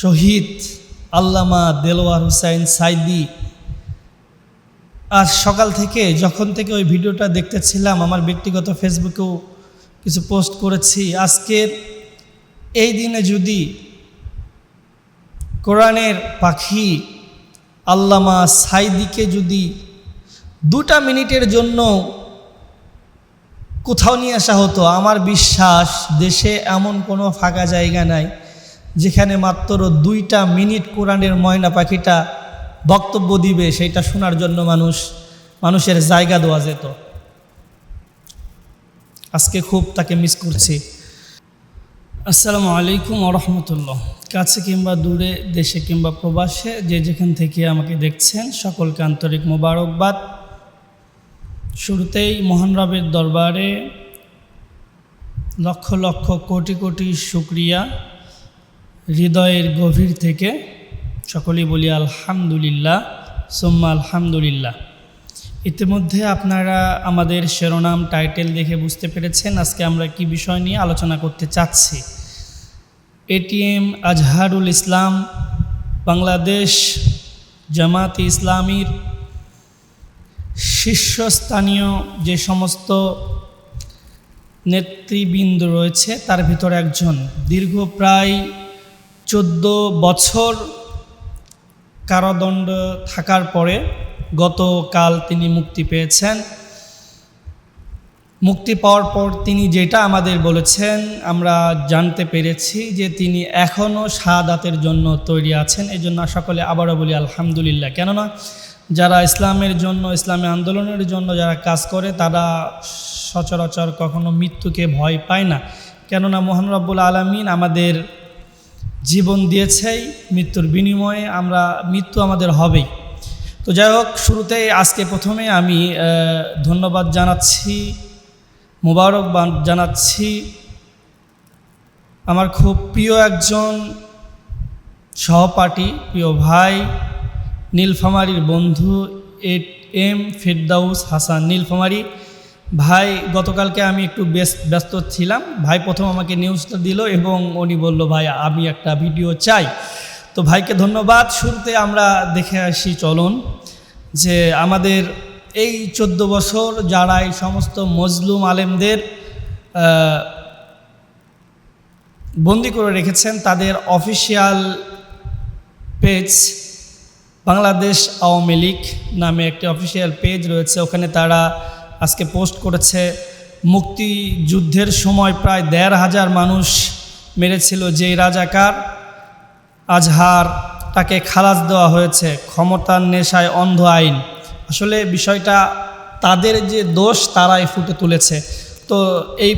শহীদ আল্লামা দেলোয়ার হুসাইন সাইদি। আজ সকাল থেকে, যখন থেকে ওই ভিডিওটা দেখতেছিলাম, আমার ব্যক্তিগত ফেসবুকেও কিছু পোস্ট করেছি। আজকের এই দিনে যদি কোরআনের পাখি আল্লামা সাইদিকে যদি দুটা মিনিটের জন্য কোথাও নিয়ে আসা হতো, আমার বিশ্বাস দেশে এমন কোনো ফাঁকা জায়গা নাই। যেখানে মাত্র দুইটা মিনিট কোরআনের ময়না পাখিটা বক্তব্য দিবে, সেইটা শোনার জন্য মানুষ, মানুষের জায়গা দেওয়া যেত। আজকে খুব তাকে মিস করছি। আসসালামু আলাইকুম রহমতুল্লাহ। কাছে কিংবা দূরে, দেশে কিংবা প্রবাসে, যে যেখান থেকে আমাকে দেখছেন, সকলকে আন্তরিক মোবারকবাদ। শুরুতেই মহান রবের দরবারে লক্ষ লক্ষ কোটি কোটি শুক্রিয়া। হৃদয়ের গভীর থেকে সকলেই বলি আলহামদুলিল্লাহ, সোম্মা আলহামদুলিল্লাহ। ইতিমধ্যে আপনারা আমাদের শিরোনাম, টাইটেল দেখে বুঝতে পেরেছেন আজকে আমরা কি বিষয় নিয়ে আলোচনা করতে চাচ্ছি। এটিএম আজহারুল ইসলাম, বাংলাদেশ জামাত ইসলামীর শীর্ষস্থানীয় যে সমস্ত নেতৃবৃন্দ রয়েছে, তার ভিতর একজন। দীর্ঘ প্রায় চোদ্দ বছর কারাদণ্ড থাকার পরে গতকাল তিনি মুক্তি পেয়েছেন। মুক্তি পাওয়ার পর তিনি যেটা আমাদের বলেছেন, আমরা জানতে পেরেছি যে তিনি এখনও শাহাদাতের জন্য তৈরি আছেন। এই জন্য সকলে আবারও বলি আলহামদুলিল্লাহ। কেননা যারা ইসলামের জন্য, ইসলামী আন্দোলনের জন্য যারা কাজ করে, তারা সচরাচর কখনো মৃত্যুকে ভয় পায় না। কেননা মোহান রব্বুল আলমিন আমাদের জীবন দিয়েছেই মৃত্যুর বিনিময়ে আমরা মৃত্যু আমাদের হবেই। তো যাই হোক, শুরুতেই আজকে প্রথমে আমি ধন্যবাদ জানাচ্ছি মোবারকবাদ জানাচ্ছি আমার খুব প্রিয় একজন সহপাঠী, প্রিয় ভাই, নীলফামারীর বন্ধু এট এম ফেরদাউস হাসান। নীলফামারী ভাই, গতকালকে আমি একটু ব্যস- ব্যস্ত ছিলাম। ভাই প্রথম আমাকে নিউজটা দিল এবং উনি বলল, ভাই, আমি একটা ভিডিও চাই। তো ভাইকে ধন্যবাদ। শুরুতে আমরা দেখে আসি চলুন, যে আমাদের এই চোদ্দ বছর যারা এই সমস্ত মজলুম আলেমদের বন্দি করে রেখেছেন, তাদের অফিসিয়াল পেজ বাংলাদেশ আওয়ামী লীগ নামে একটি অফিসিয়াল পেজ রয়েছে। ওখানে তারা আজকে পোস্ট করেছে, মুক্তিযুদ্ধের সময় প্রায় দেড় হাজার মানুষ মেরেছিল যে রাজাকার আজহার, তাকে খালাস দেওয়া হয়েছে, ক্ষমতার নেশায় অন্ধ আইন। আসলে বিষয়টা তাদের যে দোষ, তারাই ফুটে তুলেছে। তো এই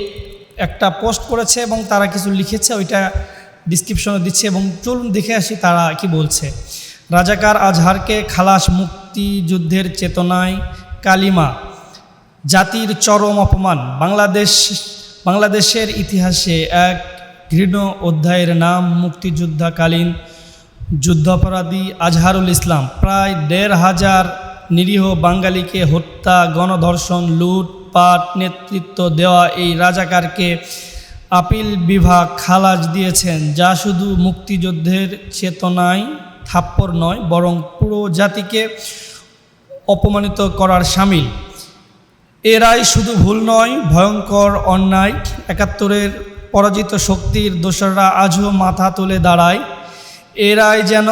একটা পোস্ট করেছে এবং তারা কিছু লিখেছে, ওইটা ডিসক্রিপশনে দিচ্ছে এবং চলুন দেখে আসি তারা কি বলছে। রাজাকার আজহারকে খালাস মুক্তিযুদ্ধের চেতনায় কালিমা। জাতির চরম অপমান। বাংলাদেশ, বাংলাদেশের ইতিহাসে এক ঘৃণ অধ্যায়ের নাম মুক্তিযুদ্ধকালীন যুদ্ধাপরাধী আজহারুল ইসলাম। প্রায় দেড় হাজার নিরীহ বাঙালিকে হত্যা, গণধর্ষণ, লুটপাট, নেতৃত্ব দেওয়া এই রাজাকারকে আপিল বিভাগ খালাস দিয়েছেন, যা শুধু মুক্তিযুদ্ধের চেতনায় থাপ্পর নয়, বরং পুরো জাতিকে অপমানিত করার সামিল। এরাই শুধু ভুল নয়, ভয়ঙ্কর, অন্যায়, একাত্তরের পরাজিত শক্তির দোসররা আজও মাথা তুলে দাঁড়ায়। এরাই যেন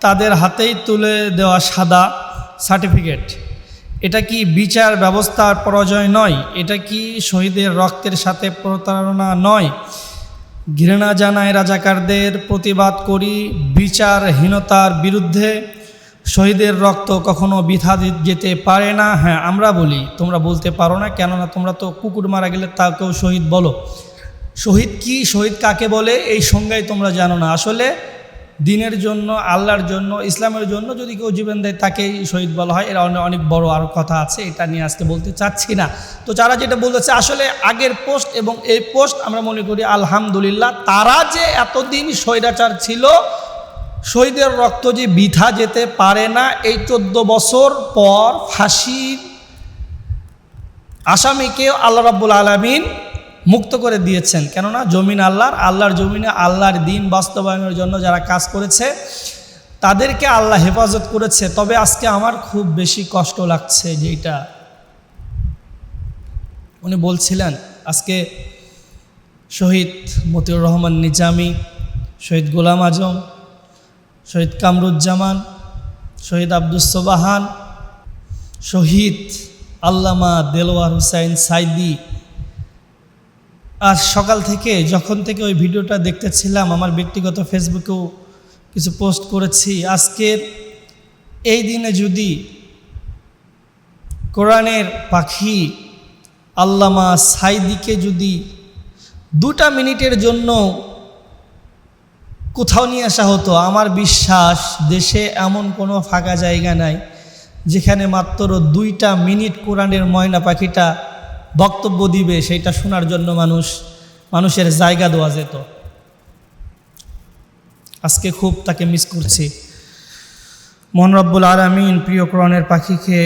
তাদের হাতেই তুলে দেওয়া সাদা সার্টিফিকেট। এটা কি বিচার ব্যবস্থার পরাজয় নয়? এটা কি শহীদের রক্তের সাথে প্রতারণা নয়? ঘৃণা জানায় রাজাকারদের, প্রতিবাদ করি বিচারহীনতার বিরুদ্ধে। শহীদের রক্ত কখনো বৃথা যেতে পারে না। হ্যাঁ আমরা বলি, তোমরা বলতে পারো না, কেননা তোমরা তো কুকুর মারা গেলে তাকেও শহীদ বলো। শহীদ কি, শহীদ কাকে বলে, এই সংজ্ঞায় তোমরা জানো না। আসলে দিনের জন্য, আল্লাহর জন্য, ইসলামের জন্য যদি কেউ জীবন দেয়, তাকেই শহীদ বলা হয়। এরা অনেক অনেক বড় আরও কথা আছে, এটা নিয়ে আজকে বলতে চাচ্ছি না। তো যারা যেটা বলতেছে আসলে আগের পোস্ট এবং এই পোস্ট আমরা মনে করি, আলহামদুলিল্লাহ, তারা যে এতদিন স্বৈরাচার ছিল শহীদের রক্ত যে বৃথা যেতে পারে না, এই চোদ্দ বছর পর ফাঁসির আসামিকে আল্লাহ রাব্বুল আলমিন মুক্ত করে দিয়েছেন। কেননা জমিন আল্লাহর আল্লাহর জমিনে আল্লাহর দিন বাস্তবায়নের জন্য যারা কাজ করেছে, তাদেরকে আল্লাহ হেফাজত করেছে। তবে আজকে আমার খুব বেশি কষ্ট লাগছে যে এটা। উনি বলছিলেন, আজকে শহীদ মতিউর রহমান নিজামি, শহীদ গোলাম আজম শহীদ কামরুজ্জামান, শহীদ আব্দুস সোবাহান, শহীদ আল্লামা দেলোয়ার হুসাইন সাইদি। আর সকাল থেকে, যখন থেকে ওই ভিডিওটা দেখতেছিলাম, আমার ব্যক্তিগত ফেসবুকেও কিছু পোস্ট করেছি। আজকের এই দিনে যদি কোরআনের পাখি আল্লামা সাইদিকে যদি দুটা মিনিটের জন্য কোথাও নিয়ে আসা হতো। আমার বিশ্বাস, দেশে এমন কোনো ফাঁকা জায়গা নাই, যেখানে মাত্র দুইটা মিনিট কোরআনের ময়না পাখিটা বক্তব্য দিবে, সেইটা শোনার জন্য মানুষ, মানুষের জায়গা দেওয়া যেত। আজকে খুব তাকে মিস করছি। মোহন রব্বুল আলমিন প্রিয় কোরআনের পাখিকে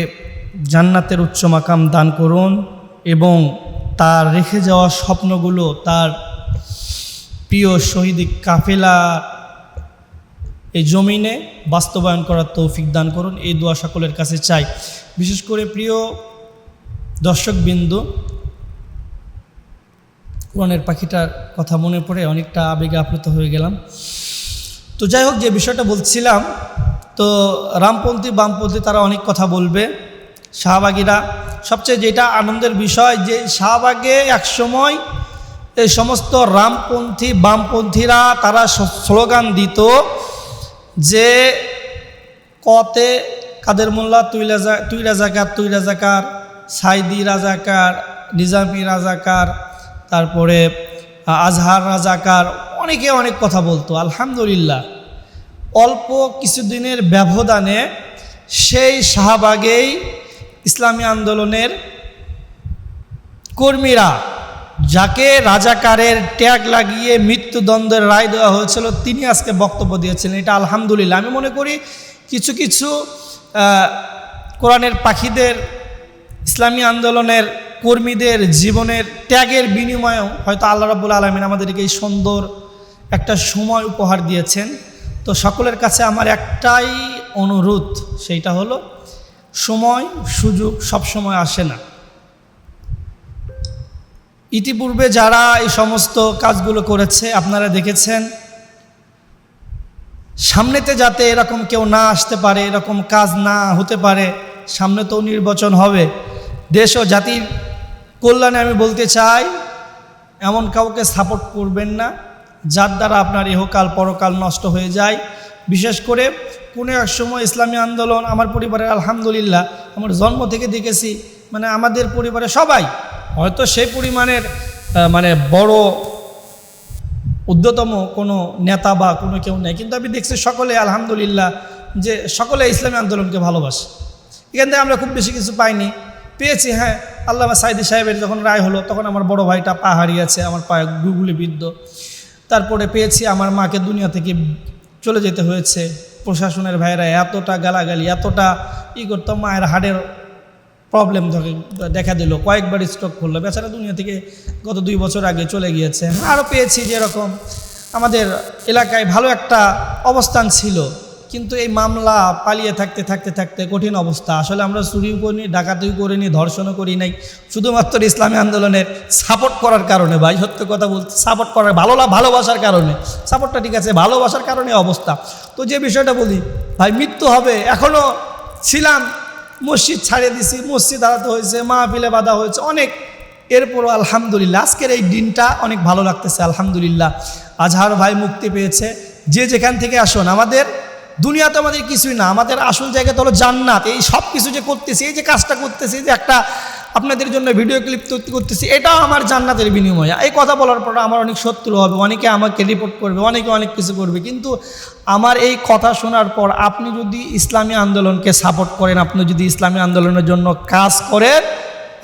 জান্নাতের উচ্চ মাকাম দান করুন এবং তার রেখে যাওয়া স্বপ্নগুলো তার প্রিয় শহীদ কাফেলা এই জমিনে বাস্তবায়ন করার তৌফিক দান করুন, এই দোয়া সকলের কাছে চাই। বিশেষ করে প্রিয় দর্শকবিন্দু, কোরআনের পাখিটার কথা মনে পড়ে, অনেকটা আবেগে আপ্লুত হয়ে গেলাম। তো যাই হোক, যে বিষয়টা বলছিলাম, তো রামপন্থী, বামপন্থী তারা অনেক কথা বলবে। শাহবাগীরা সবচেয়ে যেটা আনন্দের বিষয় যে শাহবাগে একসময় এই সমস্ত রামপন্থী, বামপন্থীরা তারা স্লোগান দিত যে কতে কাদের মোল্লা, তুই রাজা, তুই রাজাকার তুই রাজাকার, সাইদি রাজাকার, নিজামি রাজাকার, তারপরে আজহার রাজাকার, অনেকে অনেক কথা বলতো, আলহামদুলিল্লাহ। অল্প কিছুদিনের ব্যবধানে সেই শাহবাগেই ইসলামী আন্দোলনের কর্মীরা যাকে রাজাকারের ট্যাগ লাগিয়ে মৃত্যুদণ্ডের রায় দেওয়া হয়েছিল, তিনি আজকে বক্তব্য দিয়েছিলেন। এটা আলহামদুলিল্লাহ। আমি মনে করি কিছু কিছু কোরআনের পাখিদের, ইসলামী আন্দোলনের কর্মীদের জীবনের ত্যাগের বিনিময়েও হয়তো আল্লাহ রাবুল আলমিন আমাদেরকে এই সুন্দর একটা সময় উপহার দিয়েছেন। তো সকলের কাছে আমার একটাই অনুরোধ সেইটা হলো, সময়, সুযোগ সব সময় আসে না। ইতিপূর্বে যারা এই সমস্ত কাজগুলো করেছে, আপনারা দেখেছেন, সামনেতে যাতে এরকম কেউ না আসতে পারে, এরকম কাজ না হতে পারে, সামনে তো নির্বাচন হবে। দেশ ও জাতির কল্যাণে আমি বলতে চাই, এমন কাউকে সাপোর্ট করবেন না, যার দ্বারা আপনার ইহকাল, পরকাল নষ্ট হয়ে যায়। বিশেষ করে কোনো এক সময় ইসলামী আন্দোলন, আমার পরিবারের আলহামদুলিল্লাহ, আমার জন্ম থেকে দেখেছি মানে আমাদের পরিবারে সবাই হয়তো সেই পরিমাণের মানে বড় উদ্যতম কোনো নেতা বা কোনো কেউ নেই। কিন্তু আমি দেখছি সকলে আলহামদুলিল্লাহ যে সকলে ইসলামী আন্দোলনকে ভালোবাসে। এখান থেকে আমরা খুব বেশি কিছু পাইনি। পেয়েছি হ্যাঁ আল্লাহ সাইদি সাহেবের যখন রায় হলো, তখন আমার বড় ভাইটা পা হারিয়েছে আমার পায়ে গুগুলি বিদ্ধ তারপরে পেয়েছি আমার মাকে দুনিয়া থেকে চলে যেতে হয়েছে। প্রশাসনের ভাইরা এতটা গালাগালি, এতটা ই করতো, মায়ের হাড়ের প্রবলেম দেখা দিল, কয়েকবার স্ট্রোক করল। বেচারা দুনিয়া থেকে গত দুই বছর আগে চলে গিয়েছে। আরও পেয়েছি যেরকম আমাদের এলাকায় ভালো একটা অবস্থান ছিল, কিন্তু এই মামলা পালিয়ে থাকতে থাকতে থাকতে কঠিন অবস্থা। আসলে আমরা চুরিও করিনি, ডাকাতিও করিনি, ধর্ষণও করি নাই। শুধুমাত্র ইসলামী আন্দোলনের সাপোর্ট করার কারণে ভাই, সত্য কথা বলতে সাপোর্ট করার ভালো ভালোবাসার কারণে। সাপোর্টটা ঠিক আছে, ভালোবাসার কারণে অবস্থা। তো যে বিষয়টা বলি, ভাই, মৃত্যু হবে এখনও ছিলাম মসজিদ ছাড়িয়ে দিছি, মসজিদ আলাদা হয়েছে, মাহফিলে বাধা হয়েছে, অনেক। এরপরও আলহামদুলিল্লাহ, আজকের এই দিনটা অনেক ভালো লাগতেছে, আলহামদুলিল্লাহ। আজহার ভাই মুক্তি পেয়েছে। যে যেখান থেকে আসুন, আমাদের দুনিয়া তো আমাদের কিছুই না, আমাদের আসল জায়গা তো হলো জান্নাত। এই সব কিছু যে করতেছি, এই যে কাজটা করতেছি যে একটা আপনাদের জন্য ভিডিও ক্লিপ তৈরি করতেছি। এটাও আমার জান্নাতের বিনিময়। এই কথা বলার পর আমার অনেক শত্রু হবে, অনেকে আমাকে রিপোর্ট করবে, অনেকে অনেক কিছু করবে। কিন্তু আমার এই কথা শোনার পর আপনি যদি ইসলামী আন্দোলনকে সাপোর্ট করেন, আপনি যদি ইসলামী আন্দোলনের জন্য কাজ করেন,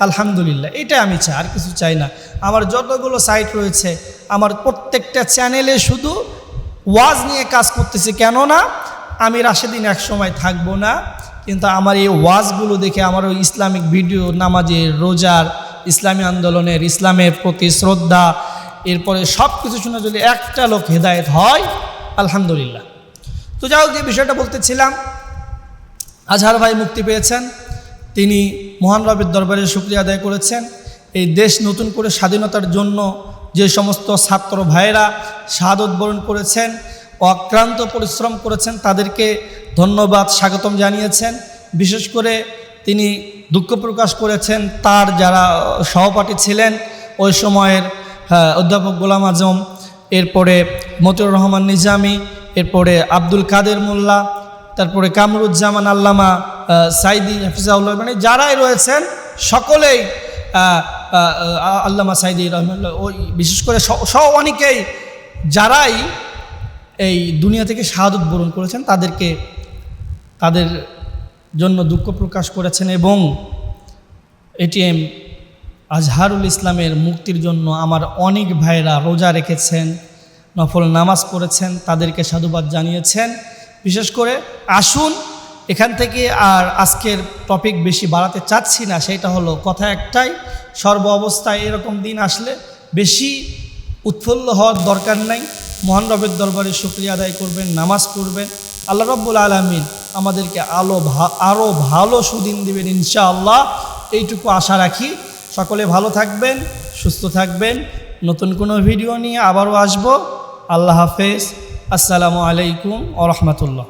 আলহামদুলিল্লাহ, এটাই আমি চাই, আর কিছু চাই না। আমার যতগুলো সাইট রয়েছে, আমার প্রত্যেকটা চ্যানেলে শুধু ওয়াজ নিয়ে কাজ করতেছি। কেননা আমি রাশেদিন এক সময় থাকব না। কিন্তু আমার এই ওয়াজগুলো দেখে আমার ওই ইসলামিক ভিডিও নামাজের রোজার ইসলামী আন্দোলনের, ইসলামের প্রতি শ্রদ্ধা, এরপরে সব কিছু শুনে যদি একটা লোক হেদায়েত হয়, আলহামদুলিল্লাহ। তো যাই যে বিষয়টা বলতেছিলাম। আজহার ভাই মুক্তি পেয়েছেন। তিনি মহান রবের দরবারে শুক্রিয়া আদায় করেছেন। এই দেশ নতুন করে স্বাধীনতার জন্য যে সমস্ত ছাত্র ভাইয়েরা শাহাদত বরণ করেছেন অক্রান্ত পরিশ্রম করেছেন তাদেরকে ধন্যবাদ স্বাগতম জানিয়েছেন। বিশেষ করে তিনি দুঃখ প্রকাশ করেছেন তার যারা সহপাঠী ছিলেন ওই সময়ের হ্যাঁ, অধ্যাপক গোলাম আজম এরপরে মতিউর রহমান নিজামি এরপরে আব্দুল কাদের মোল্লা তারপরে কামরুজ্জামান আল্লামা সাইদি হাফিজাউল্লাহ মানে যারাই রয়েছেন সকলেই আল্লামা সাইদি রহমাল্লাহ ওই বিশেষ করে স- অনেকেই যারাই এই দুনিয়া থেকে শাহাদত বরণ করেছেন, তাদেরকে তাদের জন্য দুঃখ প্রকাশ করেছেন এবং এটিএম আজহারুল ইসলামের মুক্তির জন্য আমার অনেক ভাইরা রোজা রেখেছেন, নফল নামাজ পড়েছেন, তাদেরকে সাধুবাদ জানিয়েছেন। বিশেষ করে আসুন, এখান থেকে আর আজকের টপিক বেশি বাড়াতে চাচ্ছি না, সেটা হলো কথা একটাই, সর্ব অবস্থায় এরকম দিন আসলে বেশি উৎফুল্ল হওয়ার দরকার নাই। মহান রবের দরবারে শুক্রিয়া আদায় করবেন, নামাজ পড়বেন। আল্লাহ রব্বুল আলমিন আমাদেরকে আলো আরও ভালো সুদিন দিবেন ইনশাআল্লাহ। এইটুকু আশা রাখি। সকলে ভালো থাকবেন, সুস্থ থাকবেন। নতুন কোনো ভিডিও নিয়ে আবারও আসব। আল্লাহ হাফেজ। আসসালামু আলাইকুম ও রহমতুল্লাহ।